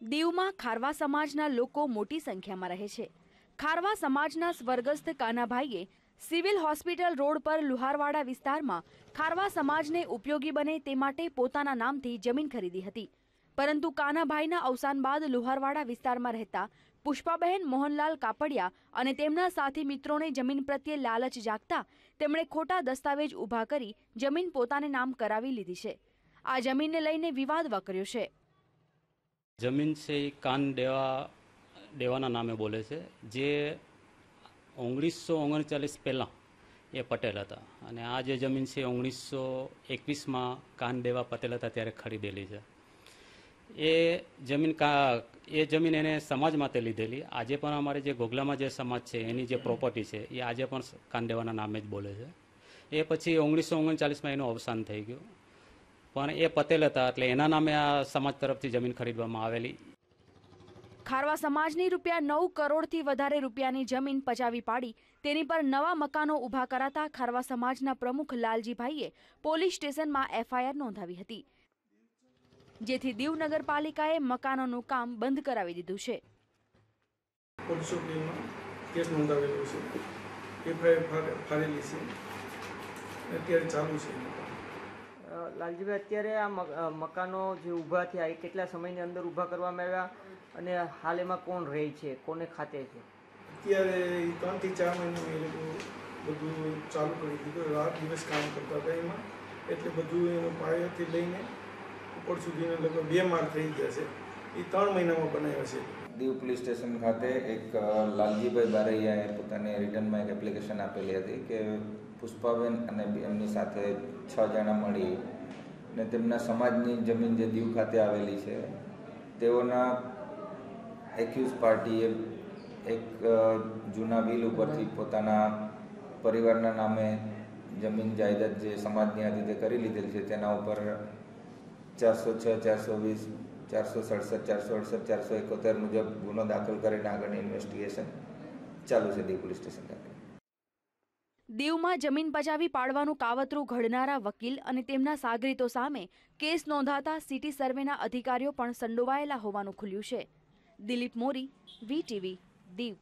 દીવમાં ખારવા સમાજના લોકો મોટી સંખ્યામાં રહે છે. ખારવા સમાજના સ્વર્ગસ્થ કાનાભાઈએ સિવિલ હોસ્પિટલ રોડ પર લુહારવાડા વિસ્તારમાં ખારવા સમાજને ઉપયોગી બને તે માટે પોતાના નામથી જમીન ખરીદી હતી. પરંતુ કાનાભાઈના અવસાન બાદ લુહારવાડા વિસ્તારમાં રહેતા પુષ્પાબહેન મોહનલાલ કાપડિયા અને તેમના સાથી મિત્રોને જમીન પ્રત્યે લાલચ જાગતા તેમણે ખોટા દસ્તાવેજ ઊભા કરી જમીન પોતાને નામ કરાવી લીધી છે. આ જમીનને લઈને વિવાદ વકર્યો છે. જમીન છે એ કાન દેવા, દેવાના નામે બોલે છે, જે ઓગણીસો ઓગણચાલીસ પહેલાં એ પટેલ હતા. અને આ જે જમીન છે ઓગણીસો એકવીસમાં કાન દેવા પટેલ હતા ત્યારે ખરીદેલી છે. એ જમીન કા, એ જમીન એને સમાજ માટે લીધેલી. આજે પણ અમારે જે ગોગલામાં જે સમાજ છે, એની જે પ્રોપર્ટી છે, એ આજે પણ કાન દેવાના નામે જ બોલે છે. એ પછી ઓગણીસો ઓગણચાલીસમાં એનું અવસાન થઈ ગયું. પણ એ પટેલ હતા એટલે એના નામે આ સમાજ તરફથી જમીન ખરીદવામાં આવેલી. ખારવા સમાજની રૂપિયા નવ કરોડથી વધારે રૂપિયાની જમીન પચાવી પાડી. તેની પર નવા મકાનો ઊભા કરાતા ખારવા સમાજના પ્રમુખ લાલજીભાઈએ પોલીસ સ્ટેશનમાં એફઆઈઆર નોંધાવી હતી. જેથી દીવ નગરપાલિકાએ મકાનોનું કામ બંધ કરાવી દીધું છે. કેસ નોંધાવેલો છે. એફઆઈઆર ફાડેલી છે. અત્યારે ચાલુ છે લાલજીભાઈ અત્યારે આ મકાનો જે ઊભા થયા એ કેટલા સમયની અંદર ઊભા કરવામાં આવ્યા અને હાલ એમાં કોણ રહે છે? કોને ખાતે છે? અત્યારે ત્રણથી ચાર મહિના એ લોકો બધું ચાલુ કરી દીધું. રાત દિવસ કામ કરતા હતા એમાં. એટલે બધું એનું પાયાથી લઈને ઉપર સુધીના લગભગ બે માળ થઈ ગયા છે. એ ત્રણ મહિનામાં બનાવ્યા છે. દીવ પોલીસ સ્ટેશન ખાતે એક લાલજીભાઈ બારૈયાએ પોતાની રિટર્નમાં એક એપ્લિકેશન આપેલી હતી કે પુષ્પાબેન અને એમની સાથે છ જણા મળી ને તેમના સમાજની જમીન જે દીવ ખાતે આવેલી છે, તેઓના એક્યુઝ પાર્ટીએ એક જૂના વિલ ઉપરથી પોતાના પરિવારના નામે જમીન જાયદાદ જે સમાજની હતી તે કરી લીધેલી છે, તેના ઉપર ચારસો છ, ચારસો વીસ, ચારસો સડસઠ, ચારસો અડસઠ, ચારસો એકોતેર મુજબ ગુનો દાખલ કરીને આગળની ઇન્વેસ્ટિગેશન ચાલુ છે, દીવ પોલીસ સ્ટેશન ખાતે. દીવમાં જમીન પજાવી પાડવાનું કાવતરું ઘડનારા વકીલ અને તેમના સાગરીતો સામે કેસ નોંધાતા સિટી સર્વેના અધિકારીઓ પણ સંડોવાયેલા હોવાનું ખુલ્યું છે. દિલીપ મોરી વીટીવી દીવ.